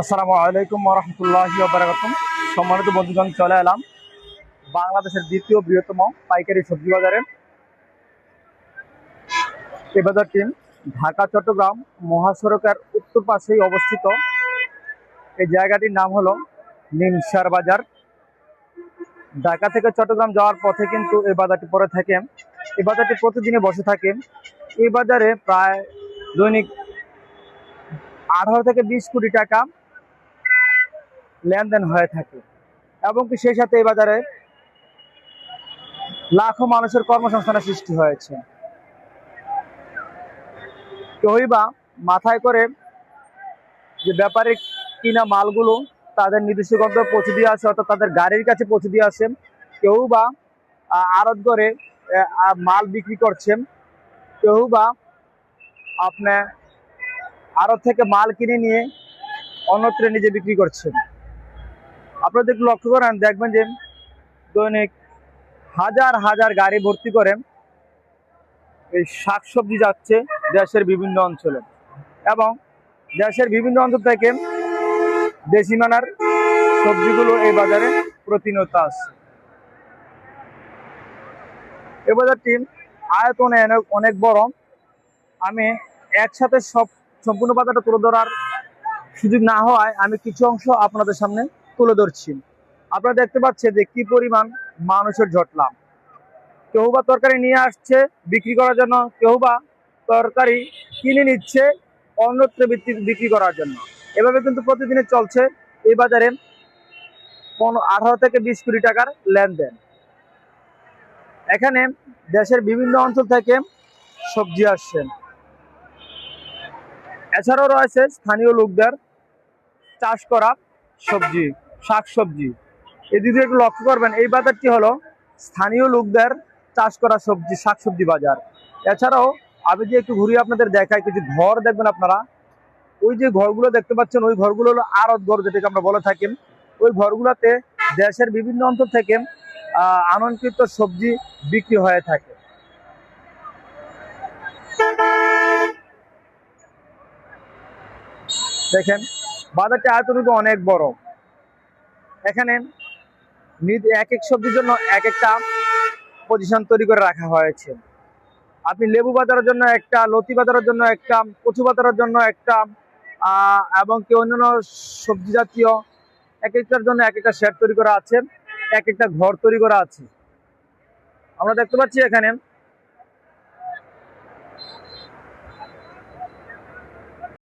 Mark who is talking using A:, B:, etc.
A: আসসালামু আলাইকুম রহমতুল্লাহি বারাকাতুম সম্মানিত বন্ধুগণ, চলে এলাম বাংলাদেশের দ্বিতীয় বৃহত্তম পাইকারি সবজি বাজারে। এ বাজারটি ঢাকা, চট্টগ্রাম, মহাসড়কের উত্তর পাশেই অবস্থিত। এই জায়গাটির নাম হলো নিমসার বাজার। ঢাকা থেকে চট্টগ্রাম যাওয়ার পথে কিন্তু এই বাজারটি পরে থাকে। এই বাজারটি প্রতিদিনে বসে থাকে। এই বাজারে প্রায় দৈনিক আঠারো থেকে বিশ কোটি টাকা লেনদেন হয়ে থাকে। এবং কি সেই সাথে এই বাজারে লাখো মানুষের কর্মসংস্থানের সৃষ্টি হয়েছে। কেউই বা মাথায় করে যে ব্যাপারে কিনা মালগুলো তাদের নির্দিষ্ট গন্তব্যে পৌঁছে দিয়ে আসে, অর্থাৎ তাদের গাড়ির কাছে পৌঁছে দিয়ে আসেন কেউ বা আড়ত করে মাল বিক্রি করছেন, কেউ বা আপনার আড়ত থেকে মাল কিনে নিয়ে অন্যত্রে নিজে বিক্রি করছেন। আপনারা একটু লক্ষ্য করেন, দেখবেন যে দৈনিক হাজার হাজার গাড়ি ভর্তি করে এই শাকসবজি যাচ্ছে দেশের বিভিন্ন অঞ্চলে। এবং দেশের বিভিন্ন অঞ্চল থেকে দেশি মানার সবজিগুলো এই বাজারে প্রতিনিয়ত আসছে। এই বাজারটি আয়তনে অনেক বড়। আমি একসাথে সব সম্পূর্ণ বাজারটা তুলে ধরার সুযোগ না হওয়ায় আমি কিছু অংশ আপনাদের সামনে তুলে ধরছি আপনারা দেখতে পাচ্ছেন যে কি পরিমাণ মানুষের জটলাম কেউ বা তরকারি নিয়ে আসছে, বিক্রি করার জন্য। কেউ বা তরকারি কিনে নিচ্ছে, অন্যত্র বিক্রি- করার জন্য। এভাবে কিন্তু প্রতিদিনে চলছে এই বাজারে আঠারো থেকে বিশ কোটি টাকার লেনদেন। এখানে দেশের বিভিন্ন অঞ্চল থেকে সবজি আসছেন। এছাড়াও রয়েছে স্থানীয় লোকদের চাষ করা সবজি শাক সবজি এদিকে একটু লক্ষ্য করবেন, এই বাজারটি হলো স্থানীয় লোকদের চাষ করা সবজি শাক সবজি বাজার। এছাড়াও আমি যে একটু ঘুরিয়ে আপনাদের দেখাই, কিছু ঘর দেখবেন আপনারা। ওই যে ঘরগুলো দেখতে পাচ্ছেন, ওই ঘরগুলো হলো আড়ত ঘর, যেটাকে আমরা বলে থাকি। ওই ঘরগুলোতে দেশের বিভিন্ন অঞ্চল থেকে আমন্ত্রিত সবজি বিক্রি হয়ে থাকে। দেখেন বাজারটি আয়তন অনেক বড়। এখানে এক এক সবজির জন্য এক একটা পজিশন তৈরি করে রাখা হয়েছে। আপনি লেবু বাজারের জন্য একটা, লতি বাজারের জন্য একটা, কচু বাজারের জন্য একটা এবং কি অন্যান্য সবজি জাতীয় এক একটার জন্য এক একটা শেড তৈরি করা আছে, এক একটা ঘর তৈরি করা আছে। আমরা দেখতে পাচ্ছি এখানে